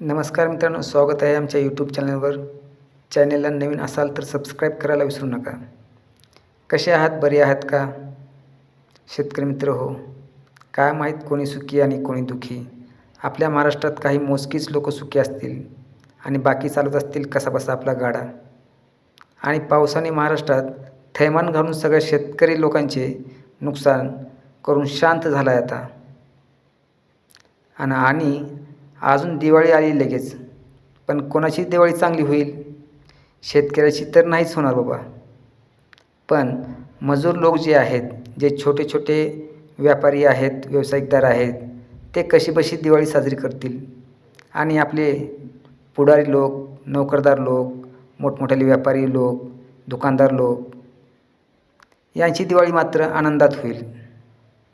नमस्कार मित्रांनो स्वागत आहे आमच्या यूट्यूब चॅनलवर चॅनेलला नवीन असाल तर सबस्क्राईब करायला विसरू नका. कसे आहात? बरे आहात का? शेतकरी मित्र हो काय माहीत कोणी सुखी आणि कोणी दुःखी? आपल्या महाराष्ट्रात काही मोजकीच लोक सुखी असतील आणि बाकी चालत असतील कसाबसा आपला गाडा. आणि पावसाने महाराष्ट्रात थैमान घालून सगळ्या शेतकरी लोकांचे नुकसान करून शांत झाला आहे आता. आणि आणि अजून दिवाळी आली लगेच. पण कोणाची दिवाळी चांगली होईल? शेतकऱ्याची तर नाहीच होणार बाबा. पण मजूर लोक जे आहेत जे छोटे छोटे व्यापारी आहेत व्यावसायिकदार आहेत ते कशीबशी दिवाळी साजरी करतील? आणि आपले पुढारी लोक नोकरदार लोक मोठमोठाले व्यापारी लोक दुकानदार लोक यांची दिवाळी मात्र आनंदात होईल.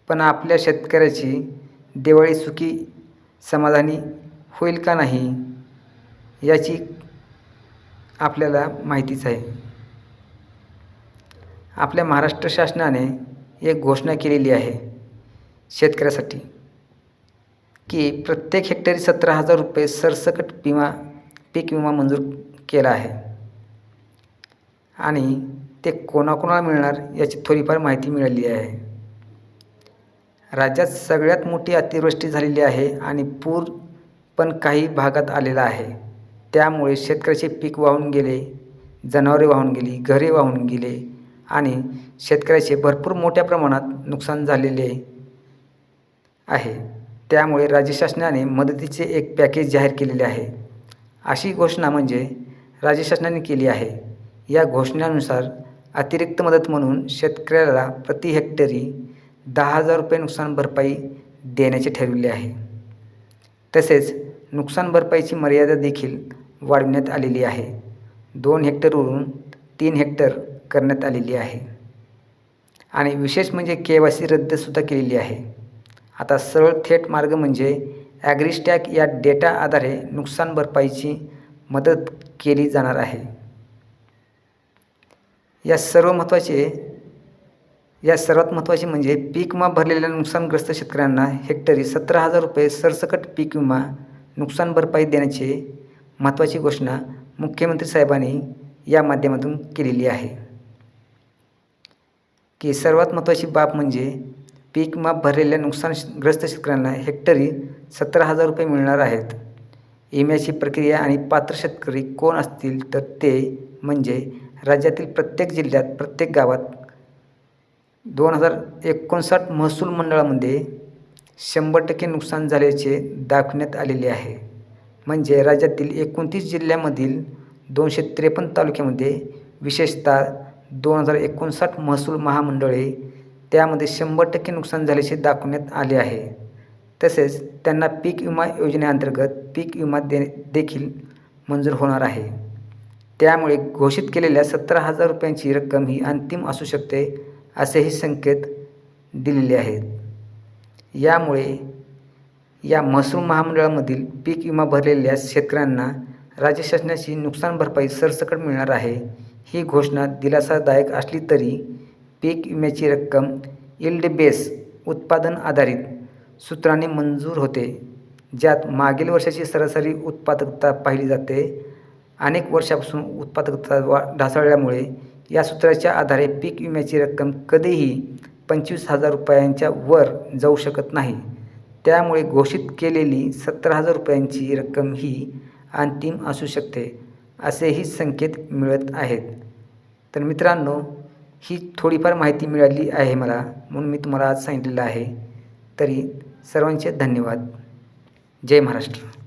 पण आपल्या शेतकऱ्याची दिवाळी सुखी समाधानी होईल का नाही याची आपल्याला माहितीच आहे. आपल्या महाराष्ट्र शासनाने एक घोषणा केलेली आहे शेतकऱ्यासाठी की प्रत्येक हेक्टरी सतरा हजार रुपये सरसकट विमा पीक विमा मंजूर केला आहे. आणि ते कोणाकोणाला मिळणार याची थोडीफार माहिती मिळाली आहे. राज्यात सगळ्यात मोठी अतिवृष्टी झालेली आहे आणि पूर पण काही भागात आलेला आहे. त्यामुळे शेतकऱ्याचे पीक वाहून गेले जनावरे वाहून गेली घरे वाहून गेले आणि शेतकऱ्याचे भरपूर मोठ्या प्रमाणात नुकसान झालेले आहे. त्यामुळे राज्य शासनाने मदतीचे एक पॅकेज जाहीर केलेले आहे. अशी घोषणा म्हणजे राज्य शासनाने केली आहे. या घोषणेनुसार अतिरिक्त मदत म्हणून शेतकऱ्याला प्रति हेक्टरी दहा हजार रुपये नुकसान भरपाई देण्याचे ठरविले आहे. तसेच नुकसान भरपाईची मर्यादा देखील वाढवण्यात आलेली आहे. दोन हेक्टरवरून तीन हेक्टर करण्यात आलेली आहे. आणि विशेष म्हणजे के वाय सी रद्दसुद्धा केलेली आहे. आता सरळ थेट मार्ग म्हणजे ॲग्रिस्टॅक या डेटा आधारे नुकसान भरपाईची मदत केली जाणार आहे. या सर्व महत्त्वाचे या सर्वात महत्त्वाचे म्हणजे पीक विमा भरलेल्या नुकसानग्रस्त शेतकऱ्यांना हेक्टरी सतरा हजार रुपये सरसकट पीक विमा नुकसान भरपाई देण्याची महत्त्वाची घोषणा मुख्यमंत्री साहेबांनी या माध्यमातून केलेली आहे. की सर्वात महत्त्वाची बाब म्हणजे पीक विमा भरलेल्या नुकसानग्रस्त शेतकऱ्यांना हेक्टरी सतरा हजार रुपये मिळणार आहेत. विम्याची प्रक्रिया आणि पात्र शेतकरी कोण असतील तर ते म्हणजे राज्यातील प्रत्येक जिल्ह्यात प्रत्येक गावात दोन हजार एकोणसाठ महसूल मंडळामध्ये शंभर टक्के नुकसान झाल्याचे दाखवण्यात आलेले आहे. म्हणजे राज्यातील एकोणतीस जिल्ह्यामधील दोनशे त्रेपन्न तालुक्यामध्ये विशेषतः दोन हजार एकोणसाठ महसूल महामंडळे त्यामध्ये शंभर टक्के नुकसान झाल्याचे दाखवण्यात आले आहे. तसेच त्यांना पीक विमा योजनेअंतर्गत पीक विमा दे देखील मंजूर होणार आहे. त्यामुळे घोषित केलेल्या सतरा हजार रुपयांची रक्कम ही अंतिम असू शकते असेही संकेत दिलेले आहेत. यामुळे या महसूल महामंडळामधील पीक विमा भरलेल्या शेतकऱ्यांना राज्य शासनाची नुकसान भरपाई सरसकट मिळणार आहे ही घोषणा दिलासादायक असली तरी पीक विम्याची रक्कम इल्ड बेस उत्पादन आधारित सूत्राने मंजूर होते ज्यात मागील वर्षाची सरासरी उत्पादकता पाहिली जाते. अनेक वर्षापासून उत्पादकता वा ढासळल्यामुळे या सूत्राच्या आधारे पीक विम्याची रक्कम कधीही पंचवीस हजार रुपयांच्या वर जाऊ शकत नाही. त्यामुळे घोषित केलेली सतरा हजार रुपयांची रक्कम ही अंतिम असू शकते असेही संकेत मिळत आहेत. तर मित्रांनो ही थोडीफार माहिती मिळाली आहे मला म्हणून मी तुम्हाला आज सांगितलेलं आहे. तरी सर्वांचे धन्यवाद. जय महाराष्ट्र.